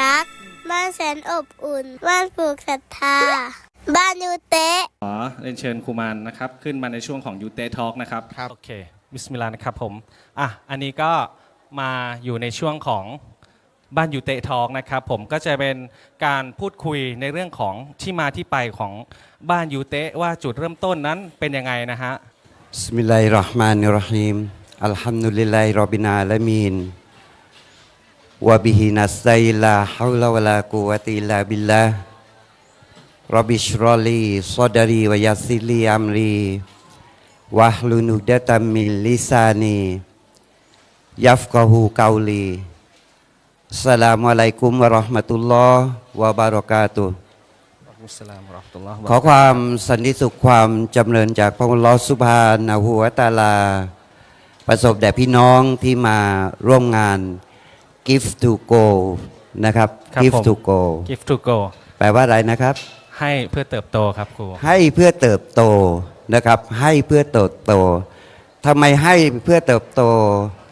รัก บ้านแสนอบอุ่น บ้านปลูกศรัทธา บ้านยูเตะ ขอเรียนเชิญครูมานนะครับ ขึ้นมาในช่วงของยูเตทอ l k นะครับ ครับ โอเค บิสมิลลาห์นะครับผม อ่ะ อันนี้ก็มาอยู่ในช่วงของบ้านยูเตทอ l k นะครับผมก็จะเป็นการพูดคุยในเรื่องของที่มาที่ไปของบ้านยูเตว่าจุดเริ่มต้นนั้นเป็นยังไงนะฮะ بسم الله الرحمن الرحيم الحمد لله رب العالمين وبه نستعين لا حول ولا قوة إلا بالله رب اشرح لي صدري ويسر لي أمري واحلل عقدة من لساني يفقه قولي السلام عليكم ورحمة الله وبركاته อัสสลามุอะลัยกุมวะเราะห์มะตุลลอฮ์ ขอความสันติสุขความจำเริญจากพระองค์อัลลอฮฺสุบฮานะฮูวะตะอาลา ประสบแด่พี่น้องที่มาร่วมงาน Gift to Go นะครับ ครับ Gift ผม to Go gift to go แปลว่าอะไรนะครับ ให้เพื่อเติบโตครับครู ให้เพื่อเติบโตนะครับ ให้เพื่อเติบโตทำไมให้เพื่อเติบโต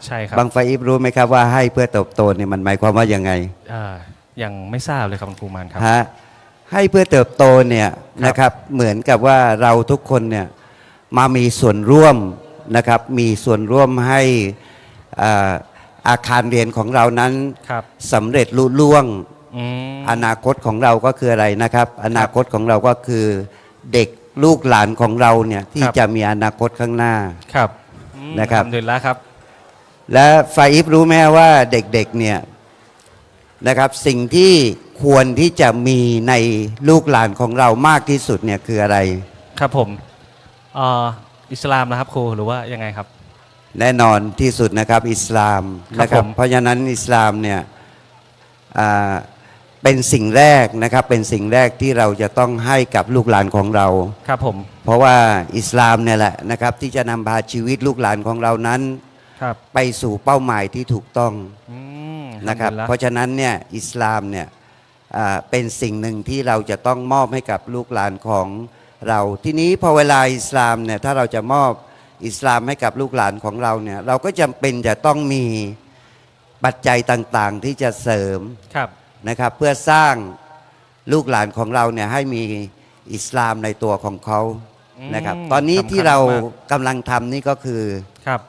ใช่ครับบางไฟอิบรู้ไหมครับว่าให้เพื่อเติบโตเนี่ยมันหมายความว่ายังไงอ่ายังไม่ทราบเลยครับคุณครูมานครับ ฮะให้เพื่อเติบโตเนี่ยนะครับ เหมือนกับว่าเราทุกคนเนี่ยมามีส่วนร่วมนะครับ มีส่วนร่วมให้อ่า อาคารเรียนของเรานั้นครับสำเร็จลุล่วง อืม อนาคตของเราก็คืออะไรนะครับ อนาคตของเราก็คือเด็กลูกหลานของเราเนี่ยที่ครับ จะมีอนาคตข้างหน้า ครับอืมนะครับ อัลฮัมดุลิลละครับ และฟาอิฟรู้ไหมว่าเด็กๆเนี่ยนะครับสิ่งที่ควรที่จะมีในลูกหลานของเรามากที่สุดเนี่ยคืออะไร ครับผมเอ่ออิสลามนะครับครูหรือว่ายังไงครับ แน่นอนที่สุดนะครับอิสลามครับนะครับผมเพราะฉะนั้นอิสลามเนี่ยอ่าเป็นสิ่งแรกนะครับเป็นสิ่งแรกที่เราจะต้องให้กับลูกหลานของเราครับผมเพราะว่าอิสลามเนี่ยแหละนะครับที่จะนำพาชีวิตลูกหลานของเรานั้นครับไปสู่เป้าหมายที่ถูกต้องอืมนะครับอัลฮัมดุลิลละเพราะฉะนั้นเนี่ยอิสลามเนี่ยอ่าเป็นสิ่งหนึ่งที่เราจะต้องมอบให้กับลูกหลานของเรา ทีนี้พอเวลาอิสลามเนี่ยถ้าเราจะมอบ อิสลามให้กับลูกหลานของเราเนี่ย เราก็จำเป็นจะต้องมีปัจจัยต่างๆ ที่จะเสริมครับนะครับ เพื่อสร้างลูกหลานของเราเนี่ยให้มีอิสลามในตัวของเขานะครับมตอนนี้สำคัญที่เรามกกำลังทำนี่ก็คือครับ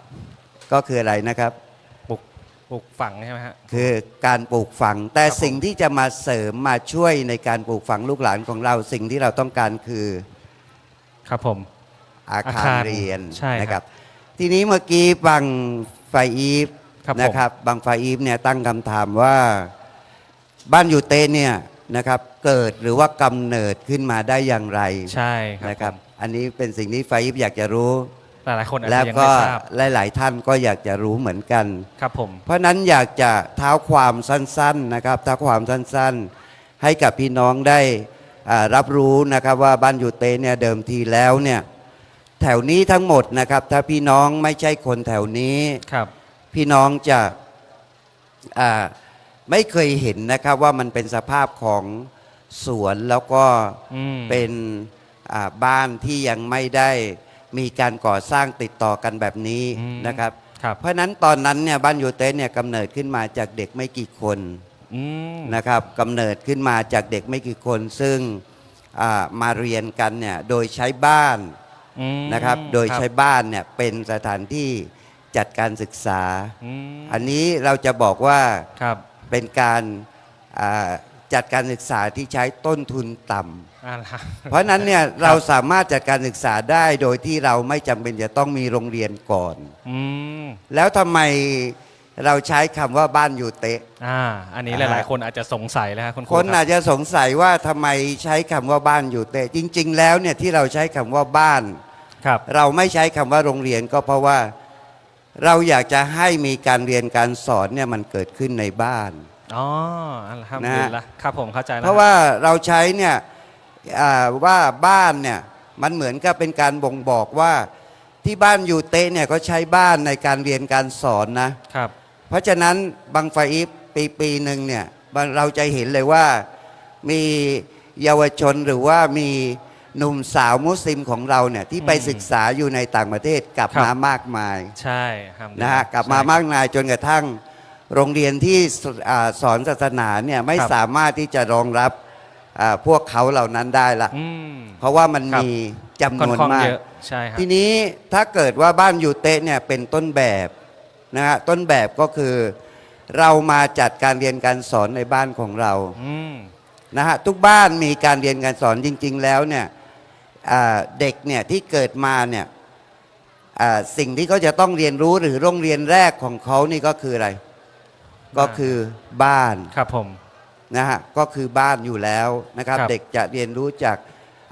ก็คืออะไรนะครับปลูกปลูกฝังใช่ไหมฮะคือการปลูกฝัง แต่ครับผมสิ่งที่จะมาเสริมมาช่วยในการปลูกฝังลูกหลานของเรา สิ่งที่เราต้องการคือ ครับผม อาคารอาคารเรียนใช่ครับนะครับ ทีนี้เมื่อกี้บังไฟอีฟครับผม นะครับบังไฟอีฟเนี่ยตั้งคำถามว่าบ้านยูเตเนี่ยนะครับเกิดหรือว่ากำเนิดขึ้นมาได้อย่างไรใช่ครับนะครับผมอันนี้เป็นสิ่งที่ไฟอีฟอยากจะรู้ หลายๆคนอาจแล้วจะยังก็ไม่ทราบหลาย ๆ ท่านก็อยากจะรู้เหมือนกัน ครับผม เพราะฉะนั้นอยากจะเท้าความสั้น ๆ นะครับเท้าความสั้น ๆ ให้กับพี่น้องได้อ่ารับรู้นะครับว่าบ้านยูเตเนี่ยเดิมทีแล้วเนี่ย แถวนี้ทั้งหมดนะครับ ถ้าพี่น้องไม่ใช่คนแถวนี้ ครับ พี่น้องจะอ่าไม่เคยเห็นนะครับว่ามันเป็นสภาพของสวนแล้วก็อืม เป็นอ่าบ้านที่ยังไม่ได้มีการก่อสร้างติดต่อกันแบบนี้อืม นะครับ ครับ เพราะฉะนั้นตอนนั้นเนี่ยบ้านยูเต้เนี่ยกำเนิดขึ้นมาจากเด็กไม่กี่คน อืม นะครับกำเนิดขึ้นมาจากเด็กไม่กี่คน ซึ่งอ่ามาเรียนกันเนี่ยโดยใช้บ้าน อืมนะครับ โดยใช้ครับบ้านเนี่ยเป็นสถานที่จัดการศึกษา อืมอันนี้เราจะบอกว่าครับเป็นการอ่าจัดการศึกษาที่ใช้ต้นทุนต่ำ อ่าล่ะ เพราะฉะนั้นเนี่ยเราสามารถจัดการศึกษาได้โดยที่เราไม่จำเป็นจะต้องมีโรงเรียนก่อน อืม แล้วทำไม เราใช้คำว่าบ้านอยู่เตะ อ่า อันนี้หอ่าลายๆ คนอาจจะสงสัยแล้วฮะคุณครูคนรับอาจจะสงสัยว่าทำไมใช้คำว่าบ้านอยู่เตะ จริง ๆ แล้วเนี่ยที่เราใช้คำว่าบ้าน ครับ เราไม่ใช้คำว่าโรงเรียนก็เพราะว่าเราอยากจะให้มีการเรียนการสอนเนี่ยมันเกิดขึ้นในบ้าน อ๋ออัลฮัมดุลิลละครับผมเข้าใจแล้วเพราะว่าเราใช้เนี่ยอ่าว่าบ้านเนี่ยมันเหมือนกับเป็นการบ่งบอกว่าที่บ้านอยู่เตะเนี่ยเขาใช้บ้านในการเรียนการสอนนะครับ เพราะฉะนั้นบางไฟอีฟปีปีหนึ่งเนี่ยบางเราจะเห็นเลยว่ามีเยาวชนหรือว่ามีหนุ่มสาวมุสลิมของเราเนี่ยที่ไปอืมศึกษาอยู่ในต่างประเทศกลับครับมามากมาย ใช่อัลฮัมดุลิลนะลฮะกลับมาใช่มากมายจนกระทั่งโรงเรียนที่สอาสอนศาสนาเนี่ยไม่ครับสามารถที่จะรองรับอ่าพวกเขาเหล่านั้นได้ละอืมเพราะว่ามันครับมีจำนค่อนวนข้างมาเยกอะใช่ครับทีนี้ถ้าเกิดว่าบ้านยูเตะเนี่ยเป็นต้นแบบ นะฮะต้นแบบก็คือเรามาจัดการเรียนการสอนในบ้านของเราอืม นะฮะทุกบ้านมีการเรียนการสอนจริง ๆ แล้วเนี่ยอ่าเด็กเนี่ยที่เกิดมาเนี่ยอ่าสิ่งที่เขาจะต้องเรียนรู้หรือโรงเรียนแรกของเขานี่ก็คืออะไร ก็คือบ้าน ครับผม นะฮะก็คือบ้านอยู่แล้วนะครับ ครับ เด็กจะเรียนรู้จาก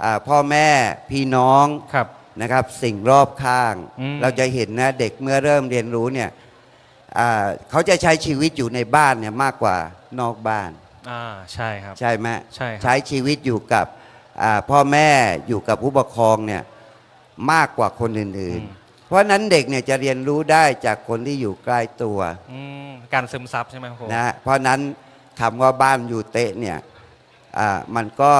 อ่าพ่อแม่พี่น้องครับ นะครับ สิ่งรอบข้าง อืม เราจะเห็นนะเด็กเมื่อเริ่มเรียนรู้เนี่ย อ่าเขาจะใช้ชีวิตอยู่ในบ้านเนี่ยมากกว่านอกบ้าน อ่าใช่ครับ ใช่ไหมใช่ครับ ใช้ชีวิตอยู่กับอ่าพ่อแม่อยู่กับผู้ปกครองเนี่ยมากกว่าคนอื่นๆเพราะฉะนั้นเด็กเนี่ยจะเรียนรู้ได้จากคนที่อยู่ใกล้ตัวอืมการซึมซับใช่ไหมครับครูนะฮะเพราะฉะนั้นคำว่าบ้านอยู่เตะเนี่ยอ่ามันก็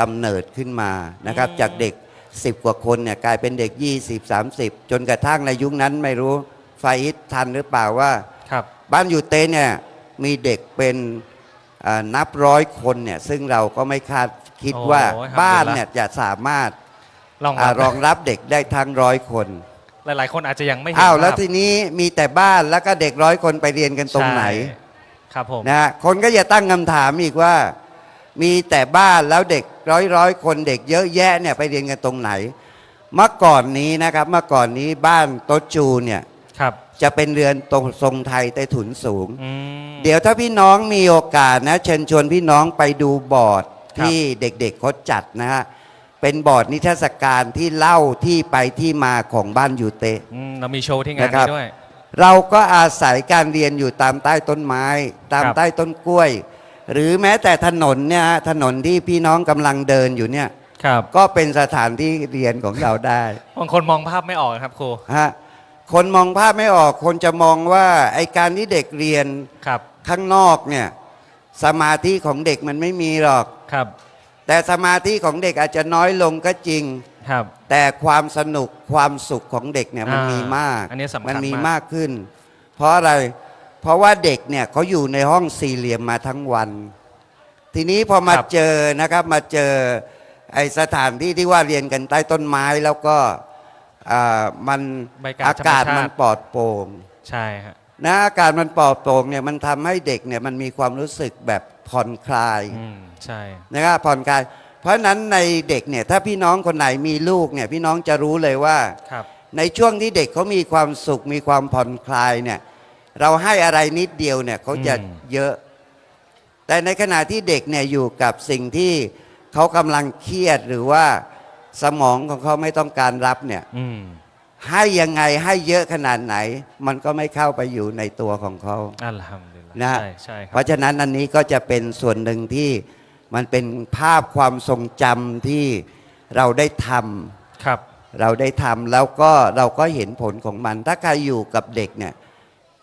กำเนิดขึ้นมานะครับ จากเด็ก 10 กว่าคนเนี่ยกลายเป็นเด็ก 20 30 จนกระทั่งในยุคนั้นไม่รู้ ไฟอิททันหรือเปล่าว่าครับบ้านอยู่เตะเนี่ยมีเด็กเป็นอ่านับร้อยคนเนี่ยซึ่งเราก็ไม่คาดคิดโอ้ว่าครับบ้านเห็นละเนี่ยจะสามารถลองอารองรับเด็กได้ทั้งร้อยคน หลาย ๆ คนอาจจะยังไม่เห็นอ้าวแล้วภาพทีนี้มีแต่บ้านแล้วก็เด็กร้อยคนไปเรียนกันตรงไหนใช่ครับผมนะฮะคนก็จะตั้งคำถามอีกว่า มีแต่บ้านแล้วเด็กร้อยร้อยคนเด็กเยอะแยะเนี่ยไปเรียนกันตรงไหน เมื่อก่อนนี้นะครับเมื่อก่อนนี้บ้านโต๊ะจูเนี่ย ครับ จะเป็นเรือนตรงทรงไทยใต้ถุนสูง อืม เดี๋ยวถ้าพี่น้องมีโอกาสนะ เชิญชวนพี่น้องไปดูบอร์ดครับ ที่เด็กๆเขาจัดนะฮะ เป็นบอร์ดนิทรรศการที่เล่าที่ไปที่มาของบ้านยูเตะ อืมเรามีโชว์ที่งานนะครับ นี้ด้วย เราก็อาศัยการเรียนอยู่ตามใต้ต้นไม้ ตามครับ ใต้ต้นกล้วย หรือแม้แต่ถนนเนี่ยฮะถนนที่พี่น้องกำลังเดินอยู่เนี่ย ครับก็เป็นสถานที่เรียนของเราได้บางคนมองภาพไม่ออกครับครู ฮะ คนมองภาพไม่ออก คนจะมองว่าไอการที่เด็กเรียนครับ ข้างนอกเนี่ยสมาธิของเด็กมันไม่มีหรอก ครับ แต่สมาธิของเด็กอาจจะน้อยลงก็จริง ครับ แต่ความสนุกความสุขของเด็กเนี่ยมันอ่ามีมีมากอันนี้สำคัญมันมีมาก มากขึ้น เพราะอะไร เพราะว่าเด็กเนี่ยเขาอยู่ในห้องสี่เหลี่ยมมาทั้งวัน ทีนี้พอมาครับ เจอนะครับมาเจอไอสถานที่ที่ว่าเรียนกันใต้ต้นไม้แล้วก็ อ่ามันบรรยากาศอากาศธรรมชาติ มันปลอดโปร่งใช่ฮะนะอากาศมันปลอดโปร่งเนี่ยมันทำให้เด็กเนี่ยมันมีความรู้สึกแบบผ่อนคลาย อืมใช่ นะครับผ่อนคลาย เพราะฉะนั้นในเด็กเนี่ยถ้าพี่น้องคนไหนมีลูกเนี่ยพี่น้องจะรู้เลยว่า ครับ ในช่วงที่เด็กเขามีความสุขมีความผ่อนคลายเนี่ยเราให้อะไรนิดเดียวเนี่ยเขาจะอืม เยอะ แต่ในขณะที่เด็กเนี่ยอยู่กับสิ่งที่เขากำลังเครียดหรือว่า สมองของเขาไม่ต้องการรับเนี่ยอืมให้ยังไงให้เยอะขนาดไหน มันก็ไม่เข้าไปอยู่ในตัวของเขา อัลฮัมดุลิลลาห์นะฮะใช่ใช่คเพรับราะฉะนั้นอันนี้ก็จะเป็นส่วนหนึ่งที่มันเป็นภาพความทรงจำที่เราได้ทำครับเราได้ทำแล้วก็เราก็เห็นผลของมัน ถ้าใครอยู่กับเด็กเนี่ย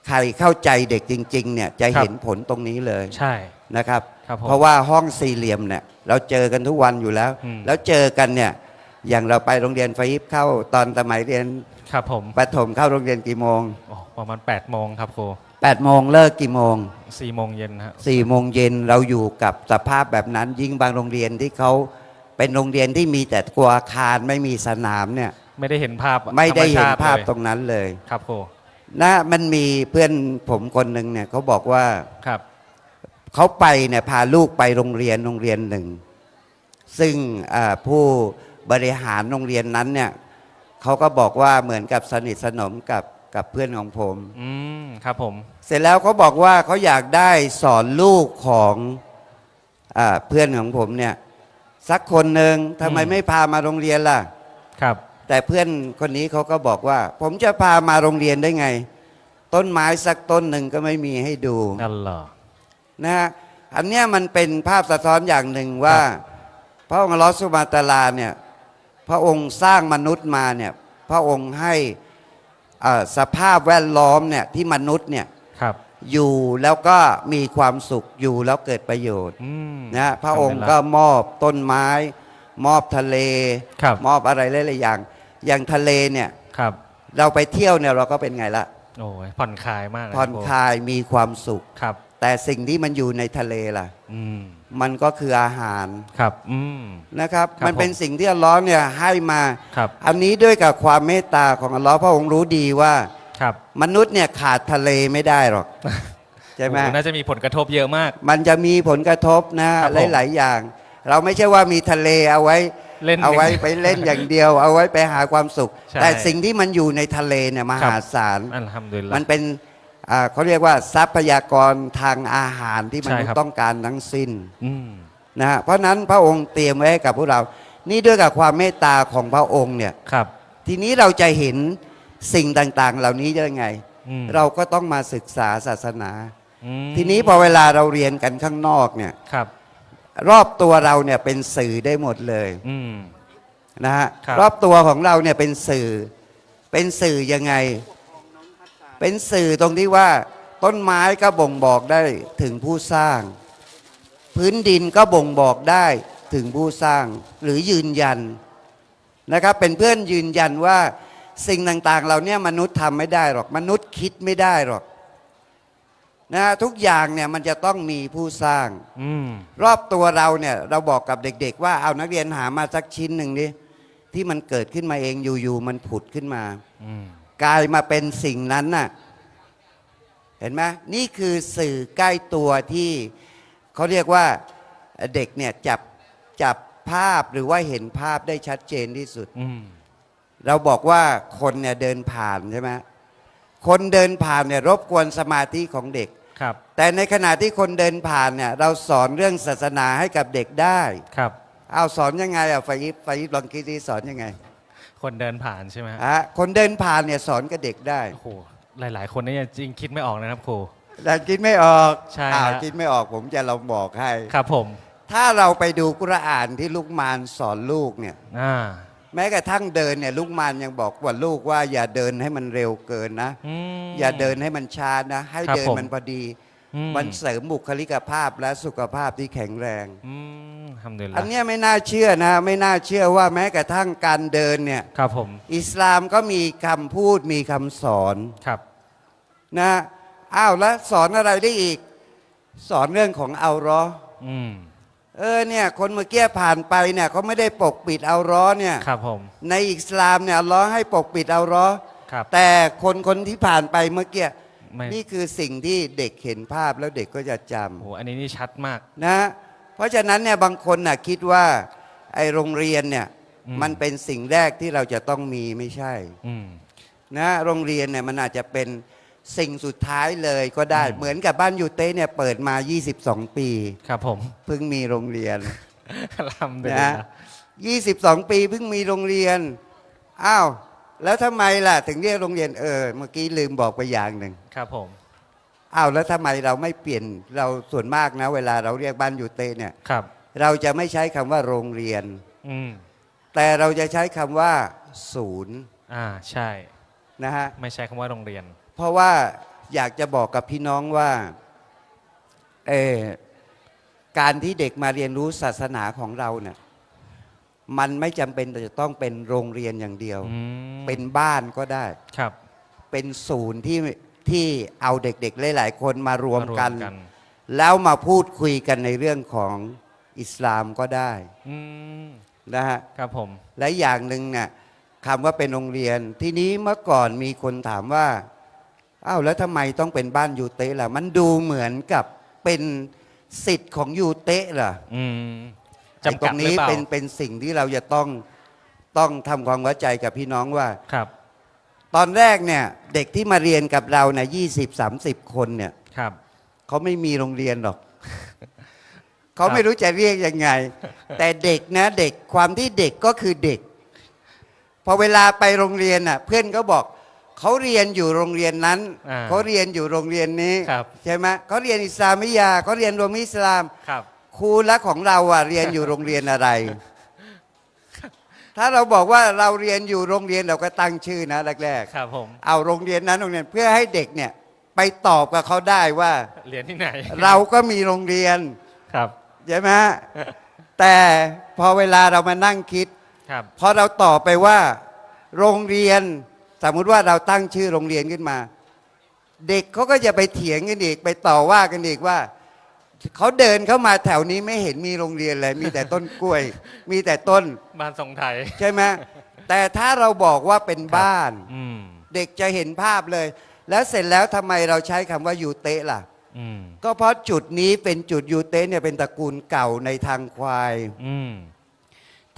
ใครเข้าใจเด็กจริง ๆ เนี่ยจะครับ เห็นผลตรงนี้เลย ใช่ นะครับ ครับผมเพราะว่าห้องสี่เหลี่ยมเนี่ยเราเจอกันทุกวันอยู่แล้ว อืมแล้วเจอกันเนี่ย อย่างเราไปโรงเรียนไฟยิบเข้าตอนสมัยเรียนครับผมประถมเข้าโรงเรียนกี่โมงโอ้ประมาณ8ปดโมงครับครู8ปดโมงเลิกกี่โมงสี่โมงเย็นฮะสี่โมงเย็นเราอยู่กับสภาพแบบนั้น ยิ่งบางโรงเรียนที่เขาเป็นโรงเรียนที่มีแต่ตัวอาคารไม่มีสนามเนี่ยไม่ได้เห็นภาพไม่ได้เห็นธรรมชติภาพลยตรงนั้นเลยครับครูนะมันมีเพื่อนผมคนหนึ่งเนี่ยเขาบอกว่าครับเขาไปเนี่ยพาลูกไปโรงเรียนโรงเรียนหนึ่ง ซึ่งอ่าผู้ บริหารโรงเรียนนั้นเนี่ยเขาก็บอกว่าเหมือนกับสนิทสนมกับกับเพื่อนของผม อืมครับผม เสร็จแล้วเขาบอกว่าเขาอยากได้สอนลูกของอาเพื่อนของผมเนี่ย สักคนหนึ่งทำไมอืมไม่พามาโรงเรียนล่ะ ครับ แต่เพื่อนคนนี้เขาก็บอกว่า ผมจะพามาโรงเรียนได้ไง ต้นไม้สักต้นหนึ่งก็ไม่มีให้ดูอัลลอฮ์นะฮะอันเนี้ยมันเป็นภาพสะท้อนอย่างหนึ่งว่า พระองค์อัลลอฮฺสุบฮานะฮูวะตะอาลาเนี่ย พระองค์สร้างมนุษย์มาเนี่ยพระองค์ให้อ่าสภาพแวดล้อมเนี่ยที่มนุษย์เนี่ยครับอยู่แล้วก็มีความสุขอยู่แล้วเกิดประโยชน์อืมนะฮะพระองค์ทำได้ก็ละมอบต้นไม้ มอบทะเลครับมอบอะไรหลายๆอย่าง อย่างทะเลเนี่ยครับเราไปเที่ยวเนี่ยเราก็เป็นไงละโอ้ยผ่อนคลายมากเลยผ่อนโคลายมีความสุขครับ แต่สิ่งที่มันอยู่ในทะเลล่ะ อืมมันก็คืออาหารครับ อืม นะครับ ครับมันเป็นผมสิ่งที่อัลเลอฮ์เนี่ยให้มา ครับ อันนี้ด้วยกับความเมตตาของอัลเลอฮ์พระองค์รู้ดีว่า ครับมนุษย์เนี่ยขาดทะเลไม่ได้หรอกใช่ไหม โอ้โน่าจะมีผลกระทบเยอะมาก มันจะมีผลกระทบนะครับผมหลาย ๆ อย่าง เราไม่ใช่ว่ามีทะเลเอาไว้เล่นเอาไว้ไปเล่นอย่างเดียว เอาไว้ไปหาความสุข ใช่ แต่สิ่งที่มันอยู่ในทะเลเนี่ยมหาศาล อัลฮัมดุลิลมันละเป็น อ่าเขาเรียกว่าทรัพยากรทางอาหารที่มนุษใช่ครัย์บ ต้องการทั้งสิ้นอืม นะฮะเพราะนั้นพระองค์เตรียมไว้ให้กับพวกเรา นี่ด้วยกับความเมตตาของพระองค์เนี่ย ครับ ทีนี้เราจะเห็นสิ่งต่างๆ เหล่านี้ได้ไง อืม เราก็ต้องมาศึกษาศาสนา อืมทีนี้พอเวลาเราเรียนกันข้างนอกเนี่ย ครับ รอบตัวเราเนี่ยเป็นสื่อได้หมดเลยอืม นะฮะครับ รอบตัวของเราเนี่ยเป็นสื่อเป็นสื่อยังไง เป็นสื่อตรงที่ว่า ต้นไม้ก็บ่งบอกได้ถึงผู้สร้าง พื้นดินก็บ่งบอกได้ถึงผู้สร้างหรือยืนยันนะครับเป็นเพื่อนยืนยันว่าสิ่งต่างๆเราเนี่ยมนุษย์ทำไม่ได้หรอก มนุษย์คิดไม่ได้หรอกนะฮะทุกอย่างเนี่ยมันจะต้องมีผู้สร้างอืมรอบตัวเราเนี่ยเราบอกกับเด็ก ๆ ว่าเอานักเรียนหามาสักชิ้นหนึ่งดิที่มันเกิดขึ้นมาเองอยู่ๆมันผุดขึ้นมาอืม กลายมาเป็นสิ่งนั้นน่ะเห็นไหมนี่คือสื่อใกล้ตัวที่เขาเรียกว่าเด็กเนี่ยจับจับภาพหรือว่าเห็นภาพได้ชัดเจนที่สุดอืมเราบอกว่าคนเนี่ยเดินผ่านใช่ไหมคนเดินผ่านเนี่ยรบกวนสมาธิของเด็กครับ แต่ในขณะที่คนเดินผ่านเนี่ยเราสอนเรื่องศาสนาให้กับเด็กได้ครับเอาสอนยังไงอะไฟยิปไฟยิปลองคิดที่สอนยังไง คนเดินผ่านใช่ไหมฮะอะคนเดินผ่านเนี่ยสอนกับเด็กได้ โอ้โหหลาย ๆ คนนี่จริงคิดไม่ออกนะครับครู แต่คิดไม่ออกใช่อ้าวฮะคิดไม่ออกผมจะลองบอกให้ ครับผมถ้าเราไปดูกุรอานที่ลูกมารสอนลูกเนี่ย อ่า แม้กระทั่งเดินเนี่ยลูกมารยังบอกว่าลูกว่าอย่าเดินให้มันเร็วเกินนะอืมอย่าเดินให้มันช้านะ ให้ครับเดินผม มันพอดี อืมันเสริมบุคลิกภาพและสุขภาพที่แข็งแรง อืมทำเดือนอัละนเนี้ยไม่น่าเชื่อนะ ไม่น่าเชื่อว่าแม้กระทั่งการเดินเนี่ย ครับผมอิสลามก็มีคำพูดมีคำสอนครับ นะอ้าวแล้วสอนอะไรได้อีก สอนเรื่องของเอาร้อฮ์อืมเออเนี่ยคนเมื่อกี้ผ่านไปเนี่ยเขาไม่ได้ปกปิดเอาร้อฮ์เนี่ย ครับผมในอิสลามเนี่ยอัลเลอให้ปกปิดเอาร้อฮ์ครับ แต่คนคนที่ผ่านไปเมื่อกี้ ไม่ นี่คือสิ่งที่เด็กเห็นภาพแล้วเด็กก็จะจโอ้โหอันนี้นี่ชัดมากำนะเพราะฉะนั้นเนี่ยบางคนน่ะคิดว่าไอโรงเรียนเนี่ยอืม มันเป็นสิ่งแรกที่เราจะต้องมีไม่ใช่อืม นะโรงเรียนเนี่ยมันอาจจะเป็นสิ่งสุดท้ายเลยก็ได้ อืม เหมือนกับบ้านยูเต้เนี่ยเปิดมา 22 ปี ครับผม เพิ่งมีโรงเรียนทำเดือนนะละ22 ปีเพิ่งมีโรงเรียนอ้าว แล้วทำไมล่ะ ถึงเรียกโรงเรียนเออเมื่อกี้ลืมบอกไปอย่างหนึ่งครับผม อ้าวแล้วทำไมเราไม่เปลี่ยนเราส่วนมากนะ เวลาเราเรียกบ้านยูเต้เนี่ย ครับ เราจะไม่ใช้คำว่าโรงเรียน อืม แต่เราจะใช้คำว่า ศูนย์อ่า ใช่ นะฮะ ไม่ใช่คำว่าโรงเรียน เพราะว่าอยากจะบอกกับพี่น้องว่าเออการที่เด็กมาเรียนรู้ศาสนาของเราเนี่ย มันไม่จำเป็นจะต้องเป็นโรงเรียนอย่างเดียว อืมเป็นบ้านก็ได้ ครับเป็นศูนย์ที่ที่เอาเด็กๆหลายๆคนมารวมกันมารวมแล้วมาพูดคุยกันในเรื่องของอิสลามก็ได้อืมนะฮะ ครับผม และอย่างหนึ่งเนี่ยคำว่าเป็นโรงเรียน ทีนี้เมื่อก่อนมีคนถามว่าอ้าวแล้วทำไมต้องเป็นบ้านยูเตะล่ะ มันดูเหมือนกับเป็นสิทธิ์ของยูเตะล่ะ อืมไอ้ จำตกัรดงหรือนี้เปล่าเป็นเป็นสิ่งที่เราจะต้องต้องทำความเข้าใจกับพี่น้องว่า ครับตอนแรกเนี่ยเด็กที่มาเรียนกับเราเนี่ยยี่สิบสามสิบคนเนี่ยครับ เขาไม่มีโรงเรียนหรอก เขาไม่รู้จะเรียกยังไง แต่เด็กนะเด็กความที่เด็กก็คือเด็ก พอเวลาไปโรงเรียนน่ะ เพื่อนก็บอกเขาเรียนอยู่โรงเรียนนั้นอ่าเขาเรียนอยู่โรงเรียนนี้ครับ ใช่ไหมเขาเรียนอิสลามิยาเขาเรียนรวมอิสลาม ครับ ครูและของเราอะเรียนอยู่โรงเรียนอะไร ถ้าเราบอกว่าเราเรียนอยู่โรงเรียนเราก็ตั้งชื่อนะแรกครับผม ๆ เอาโรงเรียนนั้นโรงเรียนเพื่อให้เด็กเนี่ยไปตอบกับเขาได้ว่า เรียนที่ไหนเราก็มีโรงเรียนครับใช่ไหมฮะแต่พอเวลาเรามานั่งคิด ครับ พอเราตอบไปว่า โรงเรียน สมมุติว่าเราตั้งชื่อโรงเรียนขึ้นมา เด็กเขาก็จะไปเถียงกันอีก ไปต่อว่ากันอีกว่า เขาเดินเข้ามาแถวนี้ไม่เห็นมีโรงเรียนเลย มีแต่ต้นกล้วย มีแต่ต้นบ้านทรงไทย ใช่ไหมแต่ถ้าเราบอกว่าเป็นบ้าน อืมเด็กจะเห็นภาพเลย แล้วเสร็จแล้วทำไมเราใช้คำว่ายูเตะล่ะ อืมก็เพราะจุดนี้เป็นจุดยูเตะเนี่ยเป็นตระกูลเก่าในทางควาย อืม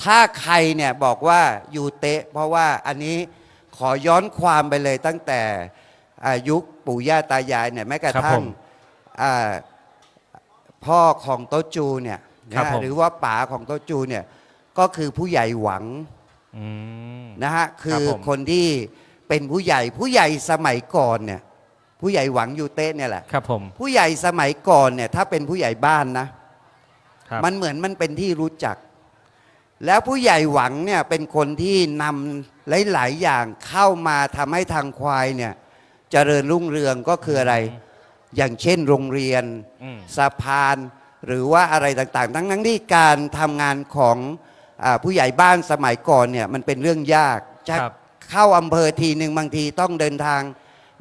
ถ้าใครเนี่ยบอกว่ายูเตะ เพราะว่าอันนี้ขอย้อนความไปเลยตั้งแต่อายุคปู่ย่าตายายเนี่ยแม้กระครับทั่ผงมอ่า พ่อของโตะจูเนี่ยครับนะผม หรือว่าป๋าของโตะจูเนี่ยก็คือผู้ใหญ่หวังอืม นะฮะคืครับอผม คนที่เป็นผู้ใหญ่ผู้ใหญ่สมัยก่อนเนี่ยผู้ใหญ่หวังยูเตะเนี่ยแหละ ครับผมผู้ใหญ่สมัยก่อนเนี่ยถ้าเป็นผู้ใหญ่บ้านนะ ครับมันเหมือนมันเป็นที่รู้จัก แล้วผู้ใหญ่หวังเนี่ยเป็นคนที่นำหลาย ๆ อย่างเข้ามาทำให้ทางควายเนี่ยเจริญรุ่งเรืองก็คืออะไร อย่างเช่นโรงเรียนอืมสะพาน หรือว่าอะไรต่างๆ ทั้งนั้นที่การทำงานของอาผู้ใหญ่บ้านสมัยก่อนเนี่ยมันเป็นเรื่องยากจะครับเข้าอำเภอทีหนึ่งบางทีต้องเดินทาง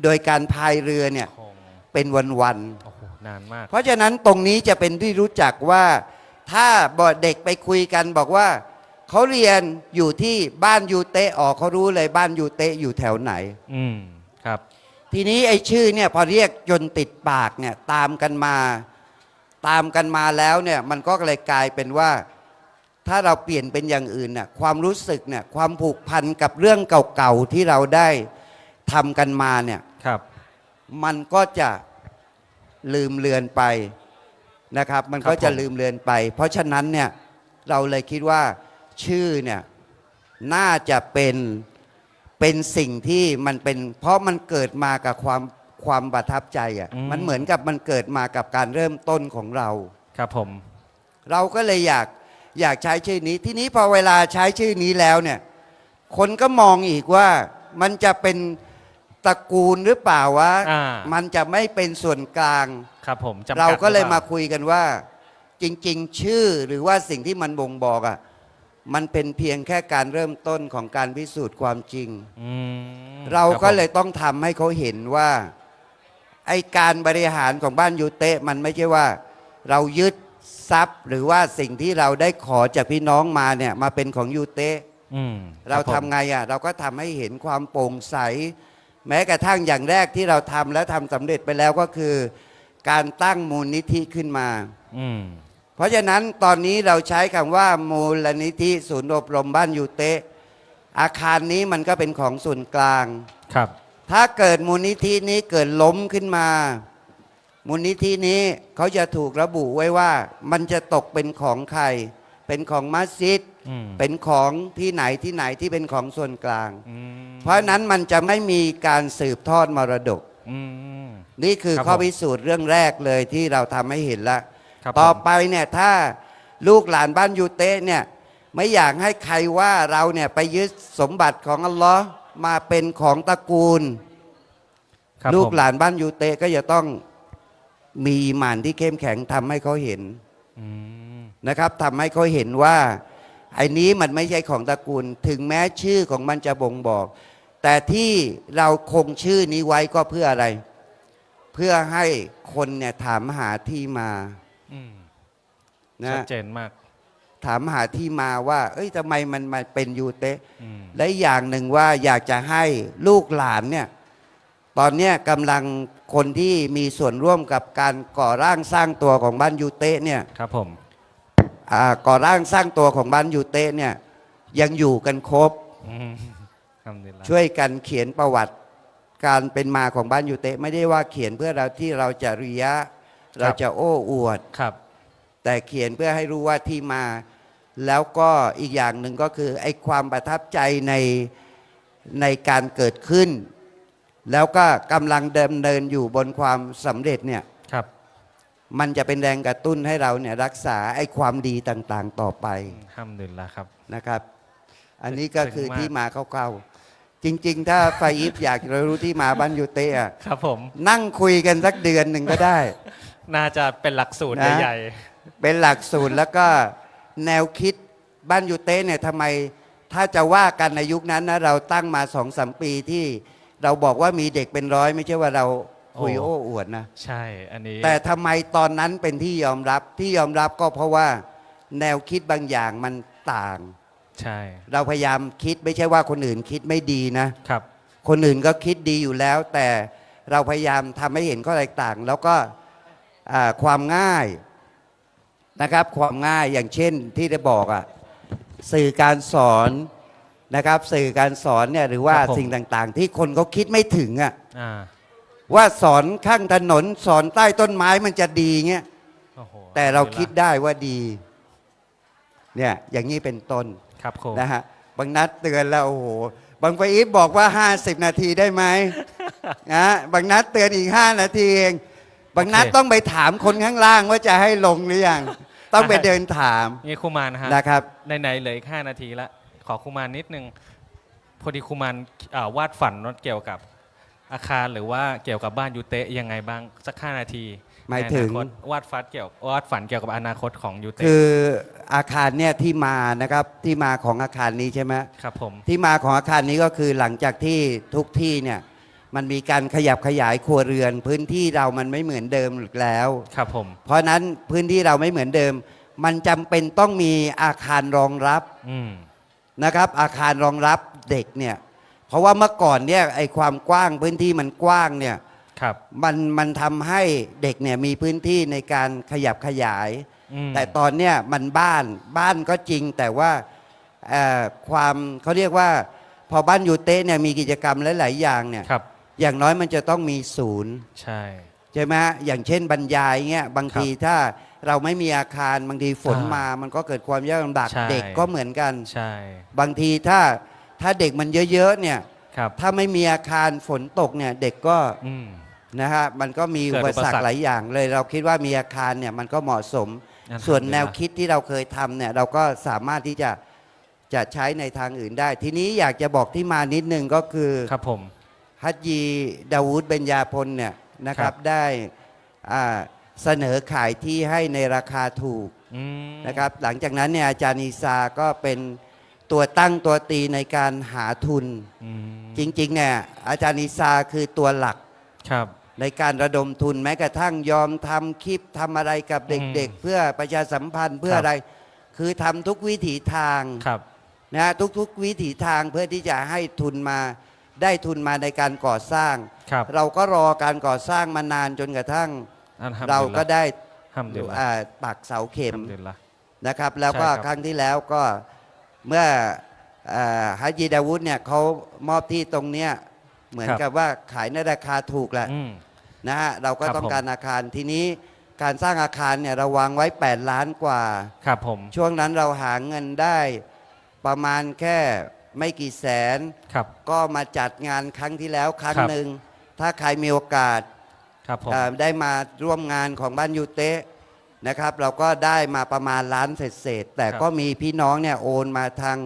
โดยการพายเรือเนี่ยคงเป็นวันๆโอ้โหนานมาก เพราะฉะนั้นตรงนี้จะเป็นที่รู้จักว่าถ้าบอเด็กไปคุยกันบอกว่าเขาเรียนอยู่ที่บ้านยูเตะออกเขารู้เลยบ้านยูเตะอยู่แถวไหน อืมครับ ทีนี้ไอ้ชื่อเนี่ยพอเรียกจนติดปากเนี่ยตามกันมา ตามกันมาแล้วเนี่ยมันก็เลยกลายเป็นว่า ถ้าเราเปลี่ยนเป็นอย่างอื่นน่ะความรู้สึกเนี่ยความผูกพันกับเรื่องเก่าๆที่เราได้ทำกันมาเนี่ยครับ มันก็จะลืมเลือนไปนะครับ มันก็ครับจะผมลืมเลือนไป เพราะฉะนั้นเนี่ยเราเลยคิดว่าชื่อเนี่ยน่าจะเป็น เป็นสิ่งที่มันเป็น เพราะมันเกิดมากับความความประทับใจอะ่ะมันเหมือนกับมันเกิดมากับการเริ่มต้นของเรา ครับผม เราก็เลยอยากอยากใช้ชื่อนี้ ทีนี้พอเวลาใช้ชื่อนี้แล้วเนี่ย คนก็มองอีกว่ามันจะเป็นตระกูลหรือเปล่าวะอ่ามันจะไม่เป็นส่วนกลาง ครับผมจำกัดเราก็เลยหอปมาคุยกันว่า จริง ๆ ชื่อหรือว่าสิ่งที่มันบ่งบอกอะ มันเป็นเพียงแค่การเริ่มต้นของการพิสูจน์ความจริง อืมเราคบก็ผมเลยต้องทำให้เขาเห็นว่า ไอการบริหารของบ้านยูเตะมันไม่ใช่ว่า เรายึดทรัพย์หรือว่าสิ่งที่เราได้ขอจากพี่น้องมาเนี่ยมาเป็นของยูเตะ อืมเราคบผมทำไงอะเราก็ทำให้เห็นความโปร่งใส แม้กระทั่งอย่างแรกที่เราทำและทำสำเร็จไปแล้วก็คือ การตั้งมูลนิธิขึ้นมา อืม เพราะฉะนั้นตอนนี้เราใช้คำว่า มูลนิธิศูนย์อบรมบ้านยูเตะอาคารนี้มันก็เป็นของส่วนกลาง ครับ ถ้าเกิดมูลนิธินี้เกิดล้มขึ้นมา มูลนิธินี้เขาจะถูกระบุไว้ว่า มันจะตกเป็นของใคร เป็นของมัสยิด อืม เป็นของที่ไหนที่ไหนที่เป็นของส่วนกลาง อืมเพราะฉะนั้นมันจะไม่มีการสืบทอดมรดก อืม นี่คือครับข้อผม พิสูจน์เรื่องแรกเลยที่เราทำให้เห็นละ ครับต่อผมไปเนี่ยถ้าลูกหลานบ้านยูเตะเนี่ยไม่อยากให้ใครว่าเราเนี่ยไปยึดสมบัติของอัลลอฮ์มาเป็นของตระกูล ครับลูกผมหลานบ้านยูเตะก็จะต้องมีอีหมานที่เข้มแข็งทำให้เขาเห็น อืมนะครับทำให้เขาเห็นว่าไอ้นี้มันไม่ใช่ของตระกูล ถึงแม้ชื่อของมันจะบ่งบอก แต่ที่เราคงชื่อนี้ไว้ก็เพื่ออะไร เพื่อให้คนเนี่ยถามหาที่มาอืม นะชัดเจนมาก ถามหาที่มาว่า เอ้ยทำไมมันมาเป็นยูเตะอืมและอย่างหนึ่งว่าอยากจะให้ลูกหลานเนี่ย ตอนเนี้ยกำลังคนที่มีส่วนร่วมกับการก่อร่างสร้างตัวของบ้านยูเตะเนี่ย ครับผมอ่าก่อร่างสร้างตัวของบ้านยูเตะเนี่ย ยังอยู่กันครบอืมทำดีละช่วยกันเขียนประวัติการเป็นมาของบ้านยูเตะไม่ได้ว่าเขียนเพื่อเราที่เราจะริยะ เราจะโอ้อวดครับ แต่เขียนเพื่อให้รู้ว่าที่มา แล้วก็อีกอย่างหนึ่งก็คือไอ้ความประทับใจในในการเกิดขึ้น แล้วก็กำลังดำเนินอยู่บนความสำเร็จเนี่ยครับ มันจะเป็นแรงกระตุ้นให้เราเนี่ยรักษาไอ้ความดีต่างๆต่อไปห้ามดินละครับ นะครับ อันนี้ก็คือซึ้งมากที่มาคร่าวๆจริง ๆ ถ้าไฟอีฟอยากจะรู้ที่มาบ้านยูเตะอะครับผม นั่งคุยกันสักเดือนหนึ่งก็ได้ น่าจะเป็นหลักสูตรนะ ใหญ่เป็นหลักสูตรแล้วก็แนวคิดบ้านยูเต้เนี่ยทำไมถ้าจะว่ากันในยุคนั้นนะเราตั้งมาสองสามปีที่เราบอกว่ามีเด็กเป็นร้อยไม่ใช่ว่าเราคุยโอ้โอ้อวดนะใช่ อันนี้แต่ทำไมตอนนั้นเป็นที่ยอมรับที่ยอมรับก็เพราะว่าแนวคิดบางอย่างมันต่าง ใช่เราพยายามคิดไม่ใช่ว่าคนอื่นคิดไม่ดีนะ ครับ คนอื่นก็คิดดีอยู่แล้ว แต่เราพยายามทำให้เห็นข้อแตกต่าง แล้วก็อ่า ความง่ายนะครับความง่ายอย่างเช่นที่ได้บอกอะสื่อการสอนนะครับ สื่อการสอนเนี่ยหรือว่าครับผม สิ่งต่างๆ ที่คนเขาคิดไม่ถึงอะอ่าว่าสอนข้างถนนสอนใต้ต้นไม้มันจะดีเงี้ยโอ้โหแต่เราคิดได้ว่าดีเนี่ยอย่างนี้เป็นต้น ครับครูนะฮะบางนัดเตือนแล้วโอ้โห บางปอีฟบอกว่า 50 นาทีได้ไหม นะบางนัดเตือนอีก 5 นาทีเอง บางนัดโอเค ต้องไปถามคนข้างล่างว่าจะให้ลงหรือยัง ต้องไปเดินถามนี่ครูมานนะฮะนะครับ ไหนๆเหลืออีกห้านาทีละขอครูมานนิดนึงพอดีครูมานอ่าวาดฝันเกี่ยวกับอาคารหรือว่าเกี่ยวกับบ้านยูเตะยังไงบ้างสักห้านาทีหมายถึง ในอนาคตวาดฝันเกี่ยววาดฝันเกี่ยวกับอนาคตของยูเตะคืออาคารเนี่ยที่มานะครับที่มาของอาคารนี้ใช่ไหม ครับผม ที่มาของอาคารนี้ก็คือหลังจากที่ทุกที่เนี่ย มันมีการขยับขยายครัวเรือน พื้นที่เรามันไม่เหมือนเดิมอีกแล้ว ครับผม เพราะฉะนั้นพื้นที่เราไม่เหมือนเดิม มันจำเป็นต้องมีอาคารรองรับอืม นะครับ อาคารรองรับเด็กเนี่ยเพราะว่าเมื่อก่อนเนี่ยไอความกว้างพื้นที่มันกว้างเนี่ยครับ มันมันทำให้เด็กเนี่ยมีพื้นที่ในการขยับขยาย อืมแต่ตอนเนี้ยมันบ้านบ้านก็จริงแต่ว่าเอ่อความเขาเรียกว่า พอบ้านยูเต้เนี่ยมีกิจกรรมหลาย ๆ อย่างเนี่ย ครับ อย่างน้อยมันจะต้องมีศูนย์ใช่ ใช่ไหมฮะอย่างเช่นบรรยายเงี้ยบางทีถ้าเราไม่มีอาคารบางทีฝนอ่ามมามันก็เกิดความยากลำบากใช่ เด็กก็เหมือนกัน ใช่บางทีถ้าถ้าเด็กมันเยอะๆเนี่ยครับ ถ้าไม่มีอาคารฝนตกเนี่ยเด็กก็อืม นะฮะมันก็มีเกิอุดปอุปสรสรรรคคหลายอย่างเลย เราคิดว่ามีอาคารเนี่ยมันก็เหมาะสมส่วนแนวคิดที่เราเคยทำเนี่ยเราก็สามารถที่จะจะใช้ในทางอื่นได้ ทีนี้อยากจะบอกที่มานิดนึงก็คือ ครับผม ฮัจยีดาวูดเบญญาพลเนี่ยนะคครัรับบได้อ่าเสนอขายที่ให้ในราคาถูกอืมนะครับ หลังจากนั้นเนี่ยอาจารย์อีซาก็เป็นตัวตั้งตัวตีในการหาทุนอืมจริงๆเนี่ยอาจารย์อีซาคือตัวหลักครับในการระดมทุนแม้กระทั่งยอมทำคลิปทำอะไรกับเด็กอืมๆเพื่อประชาสัมพันธ์เพื่อครับอะไร คือทำทุกวิถีทางครับนะฮะทุกๆวิถีทางเพื่อที่จะให้ทุนมา ได้ทุนมาในการก่อสร้าง ครับเราก็รอการก่อสร้างมานานจนกระทั่ง อัลฮัมดุลิลลเราก็ได้ฮัมดุลิลละอ่าปักเสาเข็ฮัมมดุลิลละ นะครับแล้วก็ใช่ครับ ครั้งที่แล้วก็เมื่ออ่าฮัจยีดาวุฒเนี่ยเขามอบที่ตรงเนี้ยเหมือนกับว่าขายในราคาถูกแหละอืม นะฮะเราก็ครับ ต้องการอาคารทีนี้การสร้างอาคารเนี่ยเราวางไว้ 8 ล้านกว่า ครับผม ช่วงนั้นเราหาเงินได้ประมาณแค่ ไม่กี่แสน ครับ ก็มาจัดงานครั้งที่แล้วครั้งครับ หนึ่ง ถ้าใครมีโอกาสครับผม เอ่อได้มาร่วมงานของบ้านยูเตะนะครับ เราก็ได้มาประมาณล้านเศษๆแต่ก็มีพี่น้องเนี่ยโอนมาทาง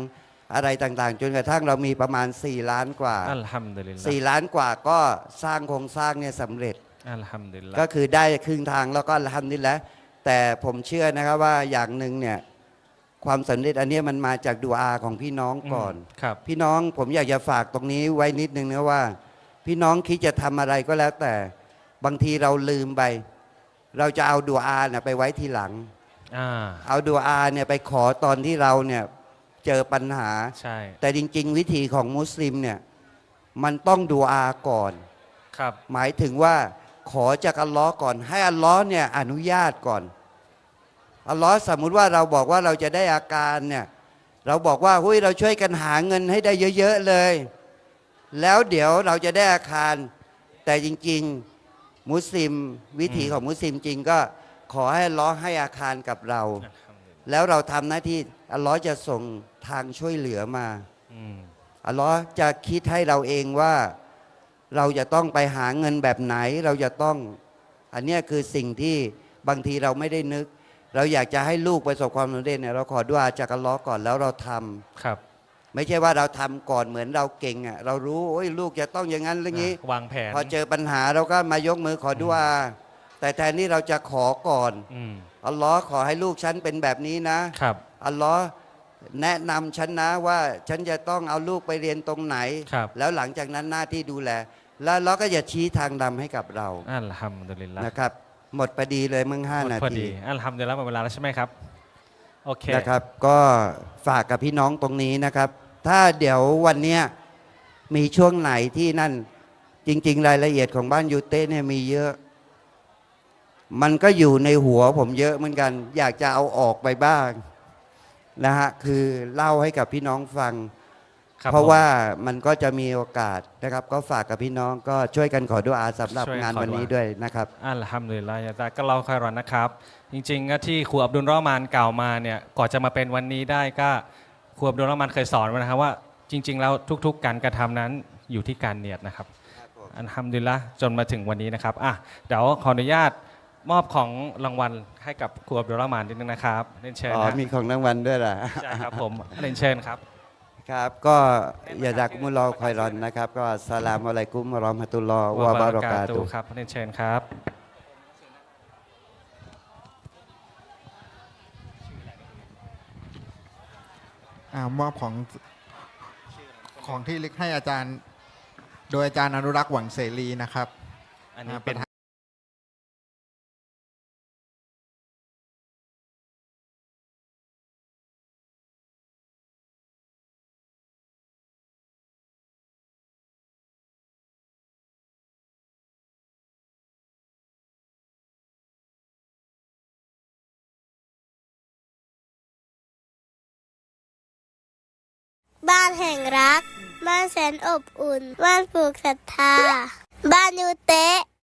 อะไรต่างๆ จนกระทั่งเรามีประมาณ 4 ล้านกว่า อัลฮัมดุลิลละ4ล้านกว่าก็สร้างโครงสร้างเนี่ยสำเร็จ อัลฮัมดุลิลละก็คือได้ครึ่งทางแล้วก็ทำนี่แหละแต่ผมเชื่อนะครับว่าอย่างหนึ่งเนี่ย ความสำเร็จอันเนี้ยมันมาจากดูอาของพี่น้องก่อนมครับ พี่น้องผมอยากจะฝากตรงนี้ไว้นิดนึงนะว่า พี่น้องคิดจะทำอะไรก็แล้วแต่บางทีเราลืมไป เราจะเอาดูอาเนี่ยไปไว้ทีหลัง อ่า เอาดูอาเนี่ยไปขอตอนที่เราเนี่ยเจอปัญหา ใช่ แต่จริง ๆ วิธีของมุสลิมเนี่ยมันต้องดูอาก่อน ครับ หมายถึงว่าขอจากอัลลอฮ์ก่อน ให้อัลลอฮ์เนี่ยอนุญาตก่อน อัลลอฮ์สมมุติว่าเราบอกว่าเราจะได้อาการเนี่ยเราบอกว่าหุ้ยเราช่วยกันหาเงินให้ได้เยอะๆเลย แล้วเดี๋ยวเราจะได้อาคาร แต่จริง ๆ มุสลิม วิถีของมุสลิมจริงก็ขอให้ลลอให้อาคารกับเรา แล้วเราทำหน้าที่อัลลอฮ์จะส่งทางช่วยเหลือมาอัลลอฮ์จะคิดให้เราเองว่าเราจะต้องไปหาเงินแบบไหน เราจะต้อง อันนี้คือสิ่งที่บางทีเราไม่ได้นึก เราอยากจะให้ลูกประสบความสำเร็จเนี่ยเราขอดุอาจากอัลลอฮ์ก่อนแล้วเราทำครับไม่ใช่ว่าเราทำก่อนเหมือนเราเก่งอะเรารู้โอ้ยลูกจะต้องอย่างนั้นอย่างนี้ อะวางแผนพอเจอปัญหาเราก็มายกมือขอดุอาแต่แทนที่เราจะขอก่อนอืมอัลลอฮ์ขอให้ลูกฉันเป็นแบบนี้นะ ครับอัลลอฮ์แนะนำฉันนะว่าฉันจะต้องเอาลูกไปเรียนตรงไหน ครับแล้วหลังจากนั้นหน้าที่ดูแล แล้วเราก็จะชี้ทางดำให้กับเราอัลฮัมดุลิลละนะครับ หมดพอดีเลยมึงห้าหมดนาพอทีดีอัลฮัมดุลิลละหมดเวลาแล้วใช่ไหมครับ โอเค นะครับ ก็ฝากกับพี่น้องตรงนี้นะครับ ถ้าเดี๋ยววันเนี้ยมีช่วงไหนที่นั่นจริง ๆ รายละเอียดของบ้านยูเต้เนี่ยมีเยอะ มันก็อยู่ในหัวผมเยอะเหมือนกัน อยากจะเอาออกไปบ้างนะฮะคือเล่าให้กับพี่น้องฟัง ครับเพราะผมว่ามันก็จะมีโอกาสนะครับ ก็ฝากกับพี่น้องก็ช่วยกันขอดุอาสำหรับช่วยงานขอวันนี้ดุอาด้วยนะครับ อัลฮัมดุลิลละยาตาก็เล่าค่อยรอนนะครับ จริงๆก็ที่ครูอับดุลรอฮ์มานกล่าวมาเนี่ยก่อนจะมาเป็นวันนี้ได้ก็ครูอับดุลรอฮ์มานเคยสอนไว้นะครับว่าจริง ๆ แล้วทุก ๆ การกระทำนั้นอยู่ที่การเนียดนะครับ อัลฮัมดุลิลละจนมาถึงวันนี้นะครับอะเดี๋ยวขออนุญาตมอบของรางวัลให้กับครูอับดุลรอฮ์มานนิดนึงนะครับเรียนเชิญอ๋อนะมีของรางวัลด้วยล่ะ ใช่ครับผมเรียนเชิญครับ ครับ ก็อย่าดักมุลลอฮ์คอยรอนนะครับ ก็อัสสลามอะลัยกุมวะเรอมะตุลลอฮ์วะบารอกาตุฮ์ครับเรียนเชิญครับ อามอบของของที่เล็กให้อาจารย์ โดยอาจารย์อนุรักษ์หวังเสรีนะครับ อันนี้อ่าเป็นานแห่งรัก บ้านแสนอบอุ่น บ้านปลูกศรัทธา บ้านยูเตะ